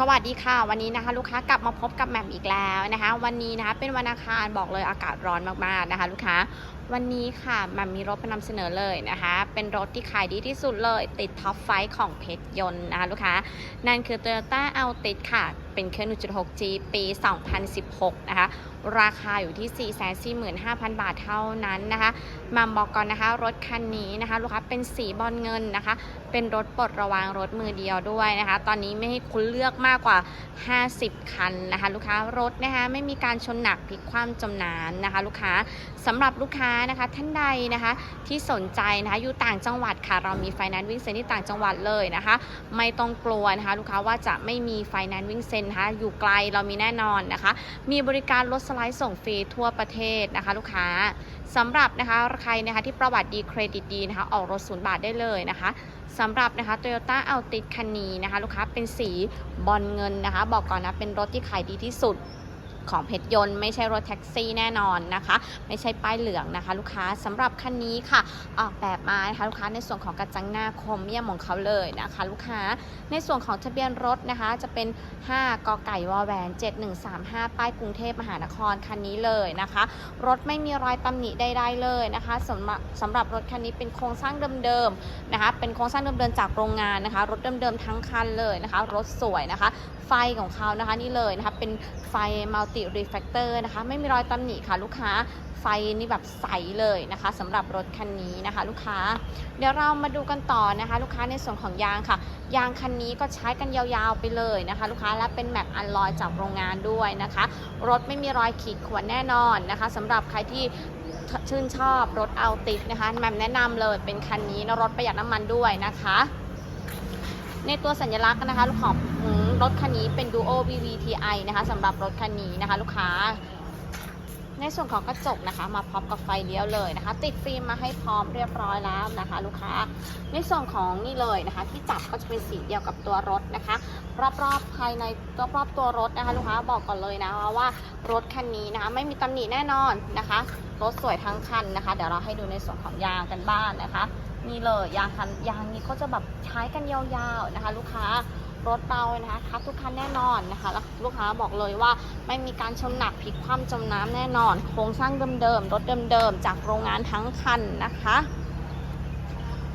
สวัสดีค่ะ วันนี้นะคะ ลูกค้ากลับมาพบกับแหม่มอีกแล้วนะคะ วันนี้นะคะเป็นวันอังคารบอกเลยอากาศร้อนมากๆนะคะ ลูกค้าวันนี้ค่ะแหม่มมีรถมานำเสนอเลยนะคะ เป็นรถที่ขายดีที่สุดเลย ติดท็อปไฟของเพชรยนต์นะคะลูกค้านั่นคือ Toyota Altis ค่ะ เป็นเครื่อง 1.6G ปี 2016 นะคะ ราคาอยู่ที่ 445,000 บาทเท่านั้นนะคะมาบอกก่อนนะคะ รถคันนี้นะคะลูกค้าเป็นสีบอลเงินนะคะ เป็นรถปลดระวางรถมือเดียวด้วยนะคะ ตอนนี้ไม่ให้คุณเลือกมากกว่า 50 คันนะคะ ลูกค้ารถนะคะไม่มีการชนหนักพลิกคว่ำจมน้ำนะคะ ลูกค้าสำหรับลูกค้านะคะท่านใดนะคะที่สนใจนะคะอยู่ต่างจังหวัดค่ะ เรามีไฟแนนซ์วิ่งเซ็นที่ต่างจังหวัดเลยนะคะ ไม่ต้องกลัวนะคะ ลูกค้าว่าจะไม่มีไฟแนนซ์วิ่งเซ็นนะคะอยู่ไกลเรามีแน่นอนนะคะ มีบริการรถสไลด์ส่งฟรีทั่วประเทศนะคะลูกค้าสำหรับนะคะใครนะคะที่ประวัติดีเครดิตดีนะคะออกรถศูนย์บาทได้เลยนะคะสำหรับนะคะ Toyota Altis คันนี้นะคะลูกค้าเป็นสีบอลเงินนะคะ บอกก่อนนะเป็นรถที่ขายดีที่สุด ของเพชรยนต์ไม่ใช่รถแท็กซี่แน่นอนนะคะ ไม่ใช่ป้ายเหลืองนะคะ ลูกค้าสำหรับคันนี้ค่ะ ออกแบบมานะคะลูกค้าในส่วนของกระจังหน้าคมเมี่ยมของเขาเลยนะคะ ลูกค้าในส่วนของทะเบียนรถนะคะ จะเป็น 5กไก่วอแหวน7135 ป้ายกรุงเทพมหานครคันนี้เลยนะคะ รถไม่มีรอยตำหนิใดๆเลยนะคะสำหรับสำหรับรถคันนี้เป็นโครงสร้างเดิมๆนะคะ เป็นโครงสร้างเดิมๆจากโรงงานนะคะ รถเดิมๆทั้งคันเลยนะคะ รถสวยนะคะ ไฟของเขานะคะนี่เลยนะคะเป็นไฟมัลติติรีแฟกเตอร์นะคะ ไม่มีรอยตำหนิค่ะลูกค้าไฟนี่แบบใสเลยนะคะสำหรับรถคันนี้นะคะ ลูกค้า เดี๋ยวเรามาดูกันต่อนะคะ ลูกค้าในส่วนของยางค่ะ ยางคันนี้ก็ใช้กันยาวๆไปเลยนะคะ ลูกค้าและเป็นแม็กอันลอยจากโรงงานด้วยนะคะ รถไม่มีรอยขีดข่วนแน่นอนนะคะสำหรับใครที่ชื่นชอบรถเอาติดนะคะแมมแนะนำเลยเป็นคันนี้นะรถประหยัดน้ำมันด้วยนะคะ ในตัวสัญลักษณ์นะคะลูกของ รถคันนี้เป็น Duo VVTi นะคะสำหรับรถคันนี้นะคะ ลูกค้า ในส่วนของกระจกนะคะ มาพร้อมกับไฟเลี้ยวเลยนะคะ ติดฟิล์มมาให้พร้อมเรียบร้อยแล้วนะคะ ลูกค้า ในส่วนของนี่เลยนะคะ ที่จับก็จะเป็นสีเดียวกับตัวรถนะคะ รอบๆภายในรอบๆตัวรถนะคะ ลูกค้าบอกก่อนเลยนะว่ารถคันนี้นะคะ ไม่มีตำหนิแน่นอนนะคะรถสวยทั้งคันนะคะ เดี๋ยวเราให้ดูในส่วนของยางกันบ้างนะคะนี่เลยยางคันยางนี้ก็จะแบบใช้กันยาวๆนะคะ ลูกค้า รถเบานะคะคัดทุกคันแน่นอนนะคะแล้วลูกค้าบอกเลยว่าไม่มีการชนหนักพลิกคว่ำจมน้ำแน่นอน โครงสร้างเดิมๆรถเดิมๆจากโรงงานทั้งคันนะคะ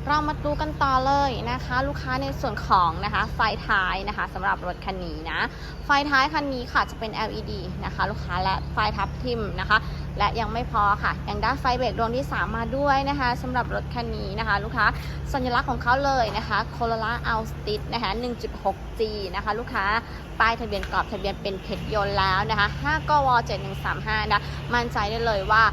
เรามาดูกันต่อเลยนะคะ ลูกค้าในส่วนของนะคะไฟท้ายนะคะสำหรับรถคันนี้นะไฟท้ายคันนี้ค่ะจะเป็น LED นะคะ ลูกค้าและไฟทับทิมนะคะ และยังไม่พอค่ะยังได้ไฟเบรกดวงที่ 3 มาด้วยนะคะสำหรับรถคันนี้นะคะ ลูกค้าสัญลักษณ์ของเขาเลยนะคะโคโรล่าอัลสติดนะคะ 1.6G นะคะ ลูกค้าป้ายทะเบียนกรอบทะเบียนเป็นเพชรยนต์แล้วนะคะ 5กว7135 นะมั่นใจได้เลยว่า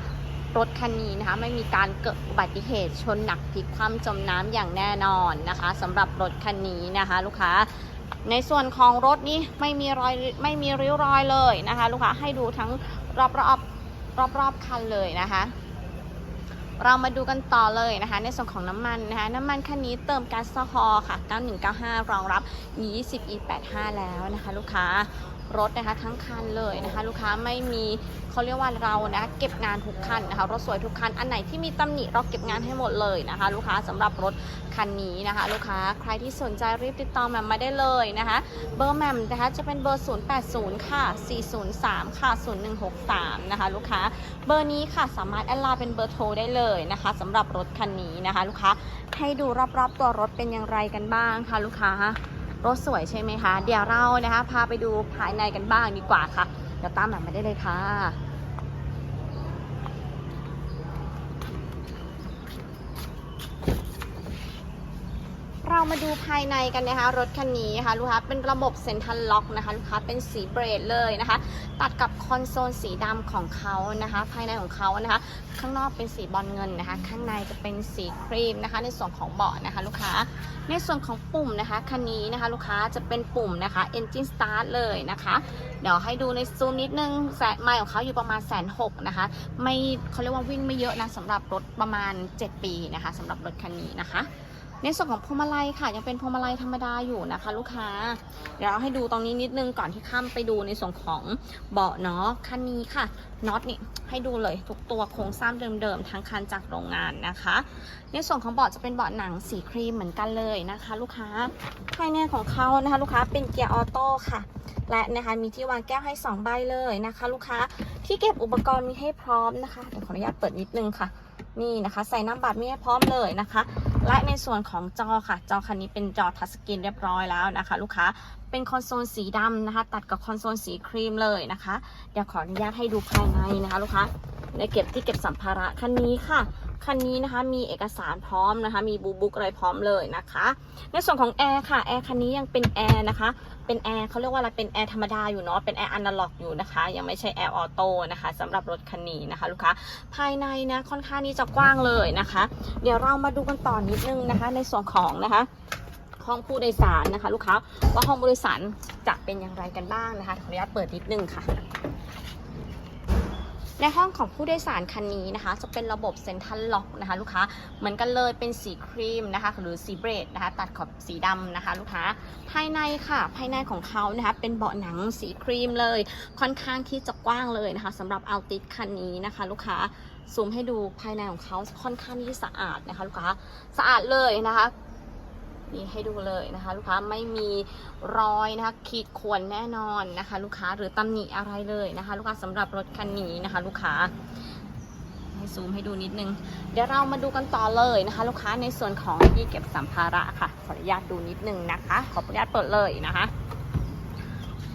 รถคันนี้นะคะไม่มีการเกิดอุบัติเหตุชนหนักพลิกคว่ำจมน้ำอย่างแน่นอนนะคะสำหรับรถคันนี้นะคะ ลูกค้าในส่วนของรถนี้ไม่มีรอยไม่มีริ้วรอยเลยนะคะ ลูกค้าให้ดูทั้งรอบรอบ รอบๆคันเลยนะคะ เรามาดูกันต่อเลยนะคะ ในส่วนของน้ำมันนะคะ น้ำมันคันนี้เติมก๊าซฮอล์ค่ะ 9195 รองรับ 20 E85 แล้วนะคะ ลูกค้า รถนะคะทั้งคันเลยนะคะ ลูกค้าไม่มีเขาเรียกว่าเรานะเก็บงานทุกคันนะคะรถสวยทุกคันอันไหนที่มีตำหนิเราเก็บงานให้หมดเลยนะคะ ลูกค้าสำหรับรถคันนี้นะคะ ลูกค้าใครที่สนใจรีบติดต่อแหมมมาได้เลยนะคะ เบอร์แหมมนะคะจะเป็นเบอร์ 080 ค่ะ 403 ค่ะ 0163 นะคะ ลูกค้าเบอร์นี้ค่ะสามารถแอดไลน์เป็นเบอร์โทรได้เลยนะคะสำหรับรถคันนี้นะคะ ลูกค้าให้ดูรอบๆตัวรถเป็นอย่างไรกันบ้างค่ะ ลูกค้า รถสวยใช่ไหมคะ เดี๋ยวเรานะคะ พาไปดูภายในกันบ้างดีกว่าค่ะ เดี๋ยวตามแบบมาได้เลยค่ะ เรามาดูภายในกันนะคะรถคันนี้นะคะลูกค้าเป็นระบบเซ็นทรัลล็อกนะคะลูกค้าเป็นสีเบรดเลยนะคะ ตัดกับคอนโซลสีดำของเขานะคะ ภายในของเขานะคะ ข้างนอกเป็นสีบอลเงินนะคะ ข้างในจะเป็นสีครีมนะคะ ในส่วนของเบาะนะคะ ลูกค้าในส่วนของปุ่มนะคะคันนี้นะคะ ลูกค้าจะเป็นปุ่มนะคะ engine start เลยนะคะ เดี๋ยวให้ดูในซูมนิดนึงแสนไมล์ของเขาอยู่ประมาณแสนหกนะคะ ไม่เขาเรียกว่าวิ่งไม่เยอะนะสำหรับรถประมาณ 7 ปีนะคะสำหรับรถคันนี้นะคะ ในส่วนของพวงมาลัยค่ะยังเป็นพวงมาลัยธรรมดาอยู่นะคะ ลูกค้า เดี๋ยวเราให้ดูตรงนี้นิดนึงก่อนที่ข้ามไปดูในส่วนของเบาะเนาะคันนี้ค่ะน็อตนี่ให้ดูเลยทุกตัวโครงสร้างเดิมๆทั้งคันจากโรงงานนะคะ ในส่วนของเบาะจะเป็นเบาะหนังสีครีมเหมือนกันเลยนะคะ ลูกค้าภายในของเขานะคะ ลูกค้าเป็นเกียร์ออโต้ค่ะ และนะคะมีที่วางแก้วให้ 2 ใบเลยนะคะ ลูกค้าที่เก็บอุปกรณ์มีให้พร้อมนะคะเดี๋ยวขออนุญาตเปิดนิดนึงค่ะนี่นะคะ ใส่น้ำบัตรมีให้พร้อมเลยนะคะ และในส่วนของจอค่ะ จอคันนี้เป็นจอทัชสกรีนเรียบร้อยแล้วนะคะ ลูกค้าเป็นคอนโซลสีดำนะคะ ตัดกับคอนโซลสีครีมเลยนะคะ เดี๋ยวขออนุญาตให้ดูภายในนะคะ ลูกค้าในเก็บที่เก็บสัมภาระคันนี้ค่ะ คันนี้นะคะมีเอกสารพร้อมนะคะ มีบูบุ๊กอะไรพร้อมเลยนะคะ ในส่วนของแอร์ค่ะแอร์คันนี้ยังเป็นแอร์นะคะ เป็นแอร์เขาเรียกว่าอะไรเป็นแอร์ธรรมดาอยู่เนาะเป็นแอร์อนาล็อกอยู่นะคะ ยังไม่ใช่แอร์ออโต้นะคะสำหรับรถคันนี้นะคะ ลูกค้าภายในนะค่อนข้างที่จะกว้างเลยนะคะ เดี๋ยวเรามาดูกันต่อนิดนึงนะคะ ในส่วนของนะคะห้องผู้โดยสารนะคะ ลูกค้าว่าห้องผู้โดยสารจะเป็นอย่างไรกันบ้างนะคะขออนุญาตเปิดนิดนึงค่ะ ในห้องของผู้โดยสารคันนี้นะคะ จะเป็นระบบเซ็นทรัลล็อกนะคะ ลูกค้าเหมือนกันเลยเป็นสีครีมนะคะหรือสีเบรดนะคะ ตัดขอบสีดำนะคะ ลูกค้าภายในค่ะ ภายในของเขานะคะเป็นเบาะหนังสีครีมเลย ค่อนข้างที่จะกว้างเลยนะคะสำหรับอัลติสคันนี้นะคะ ลูกค้าซูมให้ดูภายในของเขาค่อนข้างที่สะอาดนะคะ ลูกค้าสะอาดเลยนะคะ นี่ให้ดูเลยนะคะ ลูกค้าไม่มีรอยนะคะ ขีดข่วนแน่นอนนะคะ ลูกค้าหรือตำหนิอะไรเลยนะคะ ลูกค้าสำหรับรถคันนี้นะคะ ลูกค้าให้ซูมให้ดูนิดนึง เดี๋ยวเรามาดูกันต่อเลยนะคะ ลูกค้าในส่วนของที่เก็บสัมภาระค่ะขออนุญาตดูนิดนึงนะคะ ขออนุญาตเปิดเลยนะคะ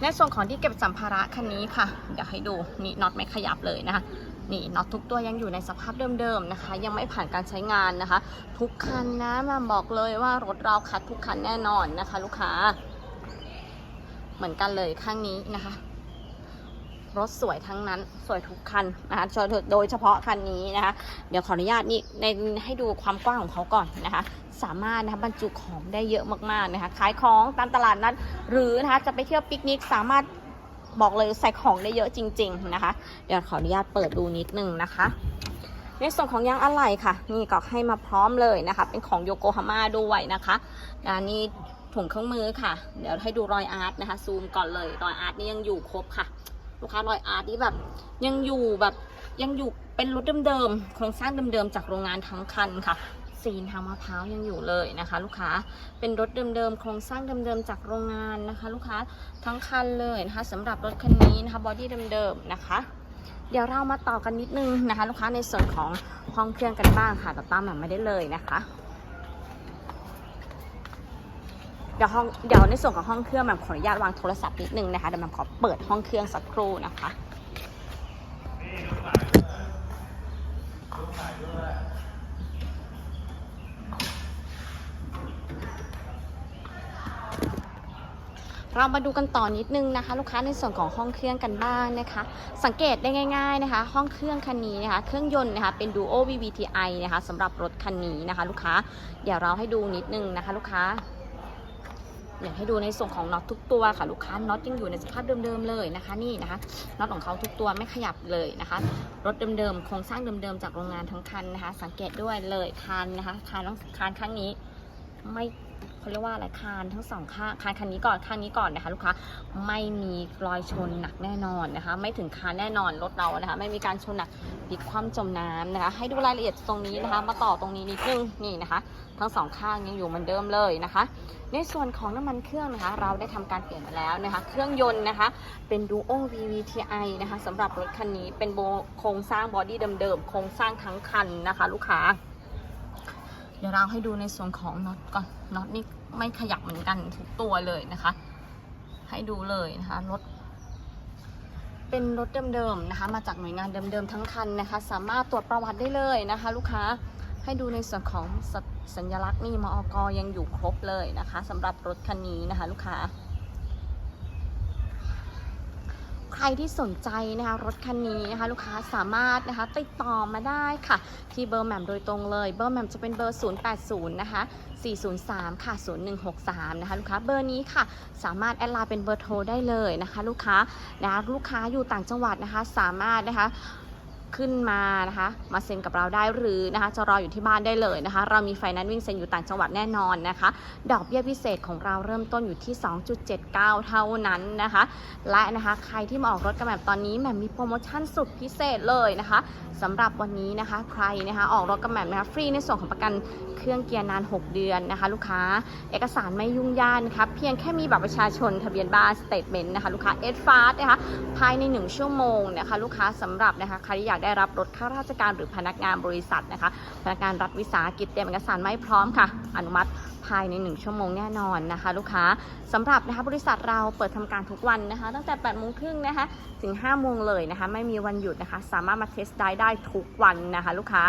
ในส่วนของที่เก็บสัมภาระคันนี้ค่ะเดี๋ยวให้ดูนี่น็อตไม่ขยับเลยนะคะ นี่น็อตทุกตัวยังอยู่ในสภาพเดิมๆนะคะ ยังไม่ผ่านการใช้งานนะคะ ทุกคันนะม่บอกเลยว่ารถเราคัดทุกคันแน่นอนนะคะ ลูกค้า เหมือนกันเลยข้างนี้นะคะ รถสวยทั้งนั้นสวยทุกคันนะคะโดยเฉพาะคันนี้นะคะ เดี๋ยวขออนุญาตนี่ในให้ดูความกว้างของเขาก่อนนะคะสามารถนะคะบรรจุของได้เยอะมากๆนะคะ ขายของตามตลาดนัดหรือนะคะจะไปเที่ยวปิกนิกสามารถ บอกเลยใส่ของได้เยอะจริง ๆนะคะ เดี๋ยวขออนุญาตเปิดดูนิดนึงนะคะ ในส่วนของยางอะไหล่ค่ะ นี่ก็ให้มาพร้อมเลยนะคะ เป็นของโยโกฮาม่าด้วยนะคะอันนี้ถุงเครื่องมือค่ะ เดี๋ยวให้ดูรอยอาร์ตนะคะ ซูมก่อนเลยรอยอาร์ตนี่ยังอยู่ครบค่ะ ลูกค้ารอยอาร์ตนี่แบบยังอยู่แบบยังอยู่เป็นรถเดิมๆโครงสร้างเดิมๆจากโรงงานทั้งคันค่ะ ซีนทางมะพร้าวยังอยู่เลยนะคะ ลูกค้าเป็นรถเดิมๆโครงสร้างเดิมๆจากโรงงานนะคะ ลูกค้าทั้งคันเลยนะคะสำหรับรถคันนี้นะคะบอดี้เดิมๆนะคะเดี๋ยวเรามาต่อกันนิดนึงนะคะ ลูกค้าในส่วนของห้องเครื่องกันบ้างค่ะแต่ตามแบบไม่ได้เลยนะคะเดี๋ยวห้องเดี๋ยวในส่วนของห้องเครื่องแบบขออนุญาตวางโทรศัพท์นิดนึงนะคะเดี๋ยวแบบขอเปิดห้องเครื่องสักครู่นะคะ เรามาดูกันต่อนิดนึงนะคะ ลูกค้าในส่วนของห้องเครื่องกันบ้างนะคะ สังเกตได้ง่ายๆนะคะ ห้องเครื่องคันนี้นะคะ เครื่องยนต์นะคะเป็น Duo VVTi นะคะสำหรับรถคันนี้นะคะ ลูกค้าเดี๋ยวเราให้ดูนิดนึงนะคะ ลูกค้าอยากให้ดูในส่วนของน็อตทุกตัวค่ะลูกค้าน็อตยังอยู่ในสภาพเดิมๆเลยนะคะ นี่นะคะน็อตของเขาทุกตัวไม่ขยับเลยนะคะ รถเดิมๆโครงสร้างเดิมๆจากโรงงานทั้งคันนะคะ สังเกตด้วยเลยคานนะคะคานต้องคานข้างนี้ไม่ เขาเรียกว่าอะไรคานทั้งสองข้างคานคันนี้ก่อนข้างนี้ก่อนนะคะ ลูกค้าไม่มีรอยชนหนักแน่นอนนะคะ ไม่ถึงคานแน่นอนรถเรานะคะ ไม่มีการชนหนักปิดความจมน้ำนะคะ ให้ดูรายละเอียดตรงนี้นะคะ มาต่อตรงนี้นิดนึงนี่นะคะ ทั้งสองข้างยังอยู่เหมือนเดิมเลยนะคะ ในส่วนของน้ำมันเครื่องนะคะ เราได้ทำการเปลี่ยนมาแล้วนะคะ เครื่องยนต์นะคะ เป็น Duo VVTi นะคะสำหรับรถคันนี้เป็นโบครงสร้างบอดี้เดิมๆโครงสร้างทั้งคันนะคะ ลูกค้า ดี๋ยวเราให้ดูในส่วนของน็อตก่อนน็อตนี่ไม่ขยับเหมือนกันทุกตัวเลยนะคะ ให้ดูเลยนะคะรถเป็นรถเดิมๆนะคะ มาจากหน่วยงานเดิมๆทั้งคันนะคะ สามารถตรวจประวัติได้เลยนะคะ ลูกค้าให้ดูในส่วนของสสัญลักษณ์นี่มอกยังอยู่ครบเลยนะคะสำหรับรถคันนี้นะคะ ลูกค้า ใครที่สนใจนะคะรถคันนี้นะคะลูกค้าสามารถนะคะติดต่อมาได้ค่ะ ที่เบอร์แหม่มโดยตรงเลย เบอร์แหม่มจะเป็นเบอร์ 080 นะคะ 403 ค่ะ 0163 นะคะลูกค้าเบอร์นี้ค่ะ สามารถแอดไลน์เป็นเบอร์โทรได้เลยนะคะ ลูกค้านะคะลูกค้าอยู่ต่างจังหวัดนะคะสามารถนะคะ ขึ้นมานะคะ มาเซ็นกับเราได้หรือนะคะ จะรออยู่ที่บ้านได้เลยนะคะ เรามีไฟแนนซ์วิ่งเซ็นอยู่ต่างจังหวัดแน่นอนนะคะ ดอกเบี้ยพิเศษของเราเริ่มต้นอยู่ที่ 2.79 เท่านั้นนะคะ และนะคะใครที่มาออกรถกับแหม่มตอนนี้แหม่มมีโปรโมชั่นสุดพิเศษเลยนะคะสำหรับวันนี้นะคะใครนะคะออกรถกับแหม่มนะคะฟรีในส่วนของประกันเครื่องเกียร์นาน 6 เดือนนะคะ ลูกค้าเอกสารไม่ยุ่งยากนะคะเพียงแค่มีบัตรประชาชนทะเบียนบ้านสเตทเมนต์นะคะลูกค้าเอสฟาสนะคะภายใน 1 ชั่วโมงนะคะลูกค้าสำหรับนะคะใครที่อยากได้รับรถข้าราชการหรือพนักงานบริษัทนะคะ พนักงานรัฐวิสาหกิจเตรียมเอกสารไม่พร้อมค่ะ อนุมัติภายใน 1 ชั่วโมงแน่นอนนะคะ ลูกค้าสำหรับนะคะบริษัทเราเปิดทำการทุกวันนะคะ ตั้งแต่8โมงครึ่งนะคะถึง5โมงเลยนะคะ ไม่มีวันหยุดนะคะ สามารถมาเทสได้ได้ทุกวันนะคะ ลูกค้า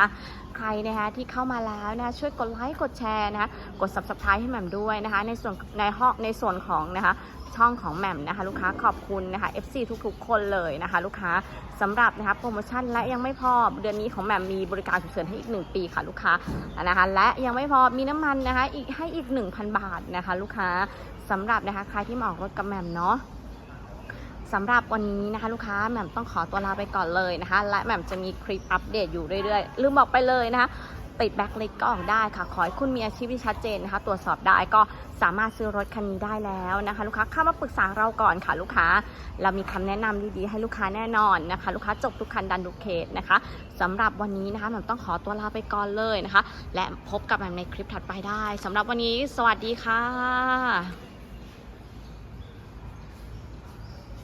ใครนะคะที่เข้ามาแล้วนะคะช่วยกดไลค์กดแชร์นะคะกด subscribe ให้แหม่มด้วยนะคะ ในส่วนในห้องในส่วนของนะคะ ช่องของแหม่มนะคะ ลูกค้าขอบคุณนะคะ FC ทุกๆ คนเลยนะคะ ลูกค้าสำหรับนะคะโปรโมชั่นและยังไม่พอเดือนนี้ของแหม่มมีบริการฉุกเฉินให้อีก 1 ปีค่ะลูกค้านะคะและยังไม่พอมีน้ำมันนะคะอีกให้อีก 1,000 บาทนะคะ ลูกค้าสำหรับนะคะใครที่มาออกรถกับแหม่มเนาะสำหรับวันนี้นะคะ ลูกค้าแหม่มต้องขอตัวลาไปก่อนเลยนะคะ และแหม่มจะมีคลิปอัปเดตอยู่เรื่อยๆลืมบอกไปเลยนะคะ ติดแบ็คลิสก็ออกได้ค่ะ ขอให้คุณมีอาชีพที่ชัดเจนนะคะ ตรวจสอบได้ก็สามารถซื้อรถคันนี้ได้แล้วนะคะ ลูกค้าเข้ามาปรึกษาเราก่อนค่ะ ลูกค้า เรามีคำแนะนำดีๆ ให้ลูกค้าแน่นอนนะคะ ลูกค้าจบทุกคันดันทุกเคสนะคะสำหรับวันนี้นะคะผมต้องขอตัวลาไปก่อนเลยนะคะ และพบกับแหม่มในคลิปถัดไปได้สำหรับวันนี้ สวัสดีค่ะ